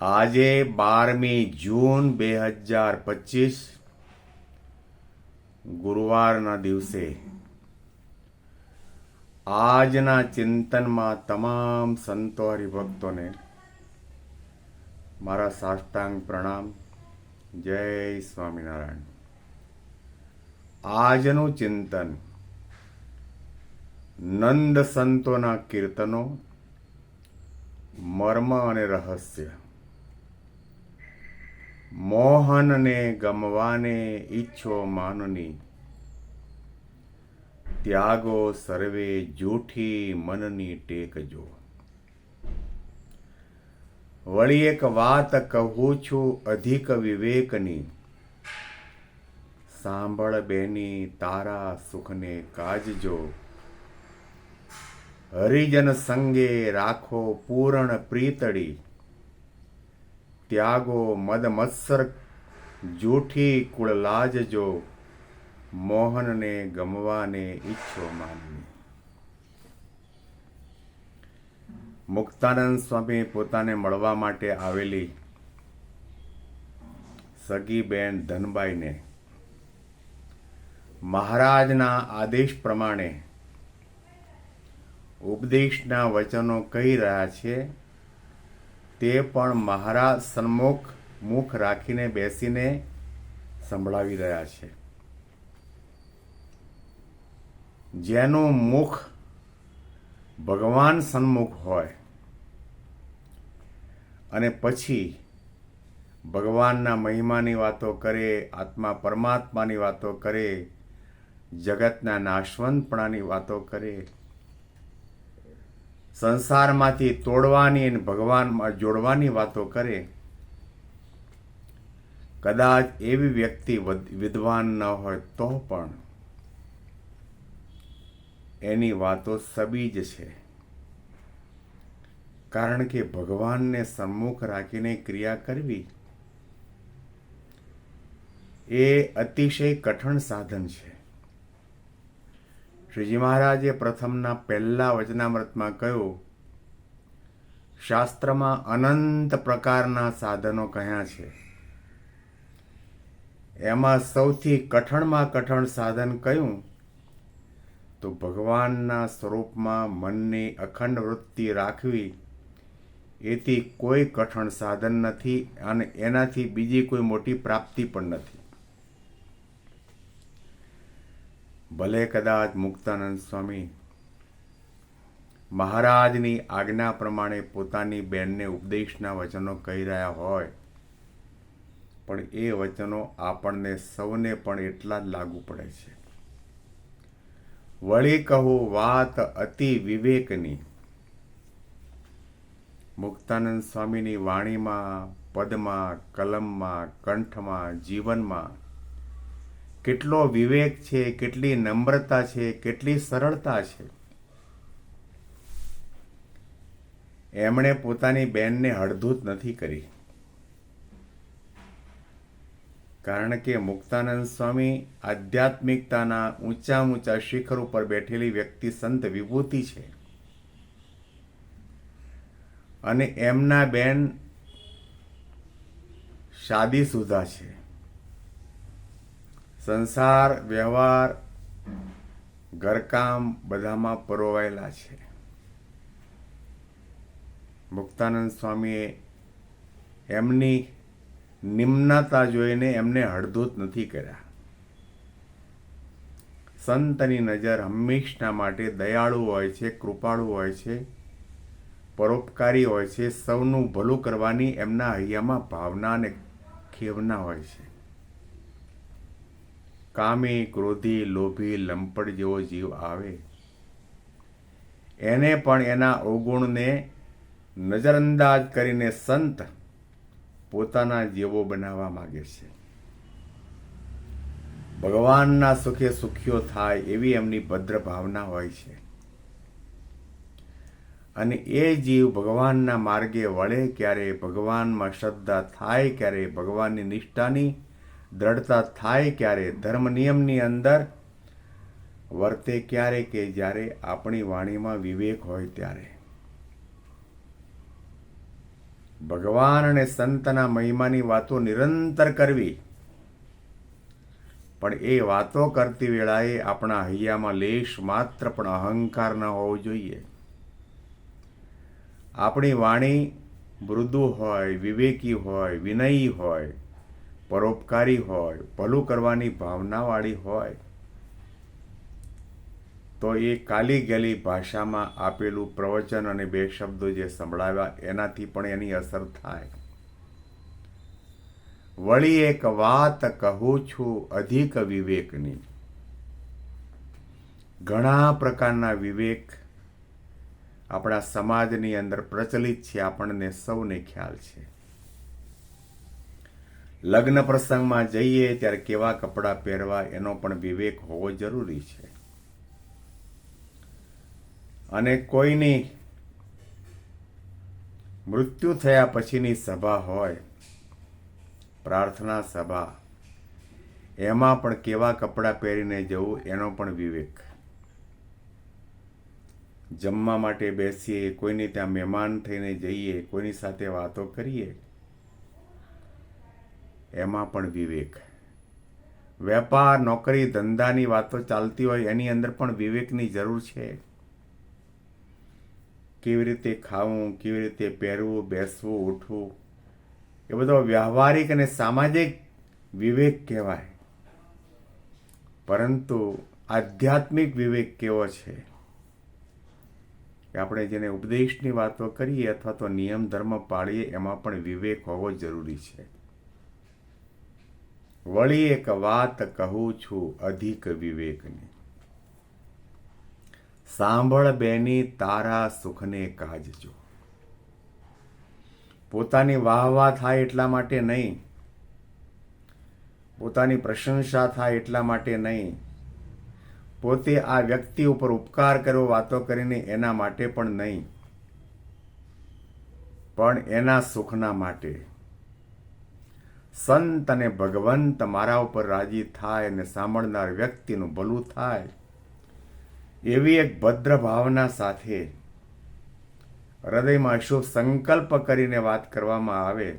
આજે બારમી જૂન બે હજાર પચીસ, ગુરુવારના દિવસે આજના ચિંતનમાં તમામ સંતો હરિભક્તોને મારા સાષ્ટાંગ પ્રણામ. જય સ્વામિનારાયણ. આજનું ચિંતન નંદ સંતોના કીર્તનો, મર્મ અને રહસ્ય. મોહનને ગમવાને ઈચ્છો માનની. ત્યાગો સર્વે જૂઠી મનની ટેકજો વળી એક વાત કહું છું અધિક વિવેકની. સાંભળ બેની તારા સુખને કાજજો. હરિજન સંગે રાખો પૂરણ પ્રીતડી ત્યાગો મદ મત્સર જૂઠી કુળ લાજજો મોહનને ગમવાને ઈચ્છો માનવી મુક્તાનંદ સ્વામી પોતાને મળવા માટે આવેલી સગી બેન ધનબાઈને મહારાજના આદેશ પ્રમાણે ઉપદેશના વચનો કહી રહ્યા છે તે પણ મહારાજ સન્મુખ મુખ રાખીને બેસીને સંભળાવી રહ્યા છે. જેનું મુખ ભગવાન સન્મુખ હોય અને પછી ભગવાનના મહિમાની વાતો કરે, આત્મા પરમાત્માની વાતો કરે, જગતના નાશવંતપણાની વાતો કરે સંસારમાંથી તોડવાની અને ભગવાનમાં જોડવાની વાતો કરે, કદાચ એવી વ્યક્તિ વિદ્વાન ન હોય તો પણ એની વાતો સબીજ છે. કારણ કે ભગવાનને સન્મુખ રાખીને ક્રિયા કરવી એ અતિશય કઠણ સાધન છે. શ્રીજી મહારાજે પ્રથમના પહેલા વચનામૃતમાં કહ્યું, શાસ્ત્રમાં અનંત પ્રકારના સાધનો કહ્યા છે. એમાં સૌથી કઠણમાં કઠણ સાધન કયું? તો ભગવાનના સ્વરૂપમાં મનની અખંડ વૃત્તિ રાખવી. એથી કોઈ કઠણ સાધન નથી અને એનાથી બીજી કોઈ મોટી પ્રાપ્તિ પણ નથી. ભલે કદાચ મુક્તાનંદ સ્વામી મહારાજની આજ્ઞા પ્રમાણે પોતાની બહેનને ઉપદેશના વચનો કહી રહ્યા હોય, પણ એ વચનો આપણને સૌને પણ એટલા જ લાગુ પડે છે. વળી કહું વાત અતિ વિવેકની. મુક્તાનંદ સ્વામીની વાણીમાં, પદમાં, કલમમાં, કંઠમાં, જીવનમાં કેટલો વિવેક છે, કેટલી નમ્રતા છે, કેટલી સરળતા છે. એમણે પોતાની બેનને હળધૂત નથી કરી. કારણ કે મુક્તાનંદ સ્વામી આધ્યાત્મિકતાના ઊંચા ઊંચા શિખર ઉપર બેઠેલી વ્યક્તિ સંત વિભૂતિ છે. અને એમના બેન શાદીસુદા છે. સંસાર, વ્યવહાર, ઘરકામ બધામાં પરોવાયેલા છે. મુક્તાનંદ સ્વામીએ એમની નિમ્નતા જોઈને એમને હળધૂત નથી કર્યા. સંતની નજર હંમેશના માટે દયાળુ હોય છે, કૃપાળુ હોય છે, પરોપકારી હોય છે, સૌનું ભલું કરવાની એમના હૈયામાં ભાવના અને ખેવના હોય છે. કામી, ક્રોધી, લોભી, લંપટ જેવો જીવ આવે. એને પણ એના અવગુણને નજરઅંદાજ કરીને સંત પોતાના જેવો બનાવવા માગે છે. ભગવાનના સુખે સુખીઓ થાય એવી એમની ભદ્ર ભાવના હોય છે. અને એ જીવ ભગવાનના માર્ગે વળે, ક્યારે ભગવાનમાં શ્રદ્ધા થાય, ક્યારે ભગવાનની નિષ્ઠાની દ્રઢતા થાય ક્યારે? ધર્મ નિયમની અંદર વર્તે ક્યારે કે જ્યારે આપણી વાણીમાં વિવેક હોય ત્યારે? ભગવાન અને સંતના મહિમાની વાતો નિરંતર કરવી. પણ એ વાતો કરતી વેળાએ આપણા હૈયામાં લેશ માત્ર પણ અહંકાર ન હોવો જોઈએ. આપણી વાણી મૃદુ હોય, વિવેકી હોય, વિનયી હોય પરોપકારી હોય, ભલું કરવાની ભાવનાવાળી હોય, તો એ કાલી ગેલી ભાષામાં આપેલું પ્રવચન અને બે શબ્દો જે સંભળાવ્યા, એનાથી પણ એની અસર થાય. વળી એક વાત કહું છું અધિક વિવેકની. ઘણા પ્રકારના વિવેક આપણા સમાજની અંદર પ્રચલિત છે, આપણને સૌને ખ્યાલ છે. લગ્ન પ્રસંગમાં જઈએ ત્યારે કેવા કપડાં પહેરવા એનો પણ વિવેક હોવો જરૂરી છે. અને કોઈની મૃત્યુ થયા પછીની સભા હોય, પ્રાર્થના સભા, એમાં પણ કેવા કપડાં પહેરીને જવું એનો પણ વિવેક. જમવા માટે બેસીએ, કોઈની ત્યાં મહેમાન થઈને જઈએ, કોઈની સાથે વાતો કરીએ એમાં પણ વિવેક. વેપાર, નોકરી, ધંધાની વાતો ચાલતી હોય એની અંદર પણ વિવેકની જરૂર છે. કેવી રીતે ખાવું, કેવી રીતે પહેરવું, બેસવું, ઉઠવું, એ બધો વ્યવહારિક અને સામાજિક વિવેક કહેવાય. પરંતુ આધ્યાત્મિક વિવેક કેવો છે? કે આપણે જેને ઉપદેશની વાતો કરીએ અથવા તો નિયમ, ધર્મ પાળીએ, એમાં પણ વિવેક હોવો જરૂરી છે. વળી એક વાત કહું છું અધિક વિવેકની. સાંભળ બેની તારા સુખને કાજજો. પોતાની વાહ વાહ થાય એટલા માટે નહીં. પોતાની પ્રશંસા થાય એટલા માટે નહીં. પોતે આ વ્યક્તિ ઉપર ઉપકાર કરવો વાતો કરીને એના માટે પણ નહીં. પણ એના સુખના માટે. સંત અને ભગવંત મારા ઉપર રાજી થાય અને સાંભળનાર વ્યક્તિનું ભલું થાય, એવી એક ભદ્ર ભાવના સાથે હૃદયમાં શુભ સંકલ્પ કરીને વાત કરવામાં આવે.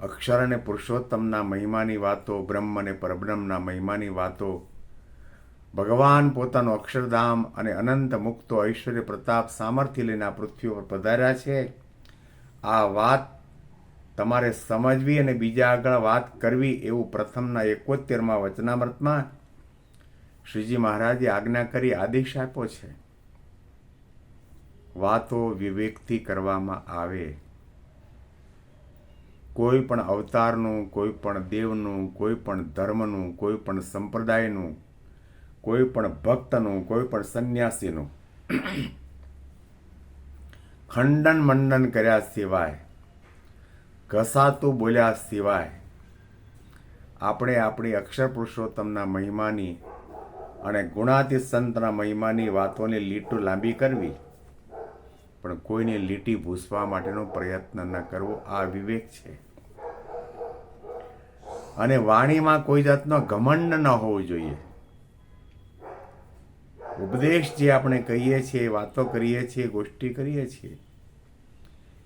અક્ષર અને પુરુષોત્તમના મહિમાની વાતો, બ્રહ્મ અને પરબ્રહ્મના મહિમાની વાતો, ભગવાન પોતાનું અક્ષરધામ અને અનંત મુક્તો ઐશ્વર્ય પ્રતાપ સામર્થ્ય લઈને આ પૃથ્વી પર પધાર્યા છે. આ વાત તમારે સમજવી અને બીજા આગળ વાત કરવી એવું પ્રથમના એકોતેરમાં વચનામૃતમાં શ્રીજી મહારાજે આજ્ઞા કરી આદેશ આપ્યો છે. વાતો વિવેકથી કરવામાં આવે. કોઈ પણ અવતારનું, કોઈ પણ દેવનું, કોઈ પણ ધર્મનું, કોઈ પણ સંપ્રદાયનું, કોઈ પણ ભક્તનું, કોઈ પણ સંન્યાસીનું ખંડન મંડન કર્યા સિવાય ઘસાતું બોલ્યા સિવાય, આપણે આપણી અક્ષર પુરુષોત્તમના મહિમાની અને ગુણાતી સંતના મહિમાની વાતોની લીટું લાંબી કરવી, પણ કોઈને લીટી ભૂસવા માટેનો પ્રયત્ન ન કરવો આ વિવેક છે. અને વાણીમાં કોઈ જાતનો ઘમંડ ન હોવો જોઈએ. ઉપદેશ જે આપણે કહીએ છીએ, વાતો કરીએ છીએ, ગોષ્ઠી કરીએ છીએ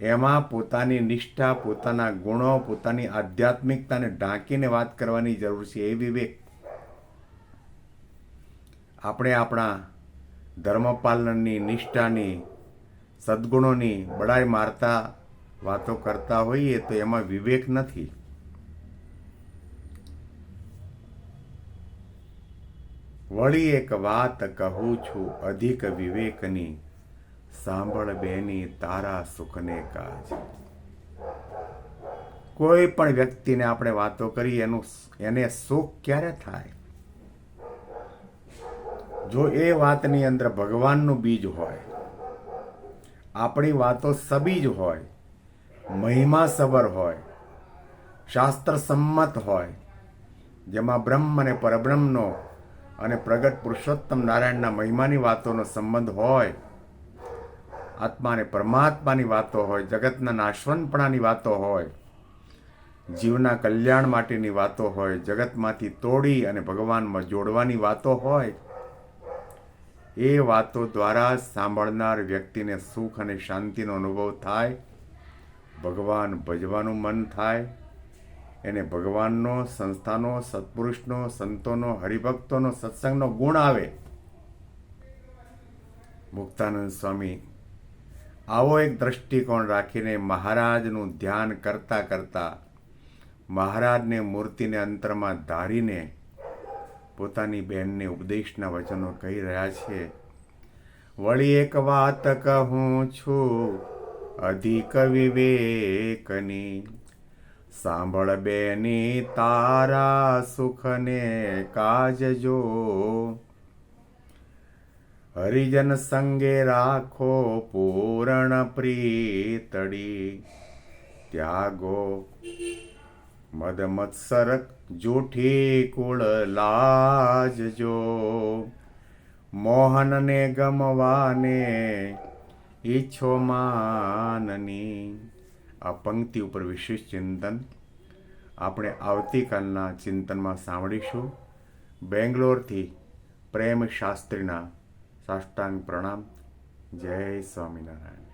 એમાં પોતાની નિષ્ઠા, પોતાના ગુણો, પોતાની આધ્યાત્મિકતાને ઢાંકીને વાત કરવાની જરૂર છે. એ વિવેક આપણે આપણા ધર્મપાલનની, નિષ્ઠાની, સદગુણોની બડાઈ મારતા વાતો કરતા હોઈએ તો એમાં વિવેક નથી. વળી એક વાત કહું છું, અધિક વિવેકની. સાંભળ બેની તારા સુખને કાજ. કોઈ પણ વ્યક્તિને આપણે વાતો કરી, એનું એને સુખ ક્યારે થાય? જો એ વાતની અંદર ભગવાનનું બીજ હોય, આપણી વાતો સબીજ હોય મહિમા સબર હોય શાસ્ત્ર સંમત હોય, જેમાં બ્રહ્મ અને પરબ્રહ્મનો અને પ્રગટ પુરુષોત્તમ નારાયણના મહિમાની વાતોનો સંબંધ હોય આત્મા અને પરમાત્માની વાતો હોય, જગતના નાશવંતપણાની વાતો હોય, જીવના કલ્યાણ માટેની વાતો હોય, જગતમાંથી તોડી અને ભગવાનમાં જોડવાની વાતો હોય, એ વાતો દ્વારા સાંભળનાર વ્યક્તિને સુખ અને શાંતિનો અનુભવ થાય, ભગવાન ભજવાનું મન થાય, એને ભગવાનનો, સંસ્થાનો, સત્પુરુષનો, સંતોનો, હરિભક્તોનો, સત્સંગનો ગુણ આવે. મુક્તાનંદ સ્વામી આવો એક દ્રષ્ટિકોણ રાખીને મહારાજનું ધ્યાન કરતાં કરતાં મહારાજને મૂર્તિને અંતરમાં ધારીને પોતાની બહેનને ઉપદેશના વચનો કહી રહ્યા છે. વળી એક વાત કહું છું, અધિક વિવેકની. સાંભળ બેની તારા સુખને કાજજો. હરિજન સંગે રાખો પૂરણ પ્રીતડી. ત્યાગો. મદ મત્સરક જૂઠી કુળ લાજજો. મોહનને ગમવાને ઈચ્છો માનની. આ પંક્તિ ઉપર વિશેષ ચિંતન આપણે આવતીકાલના ચિંતનમાં સાંભળીશું. બેંગ્લોરથી પ્રેમ શાસ્ત્રીના સાષ્ટાંગ પ્રણામ. જય સ્વામિનારાયણ.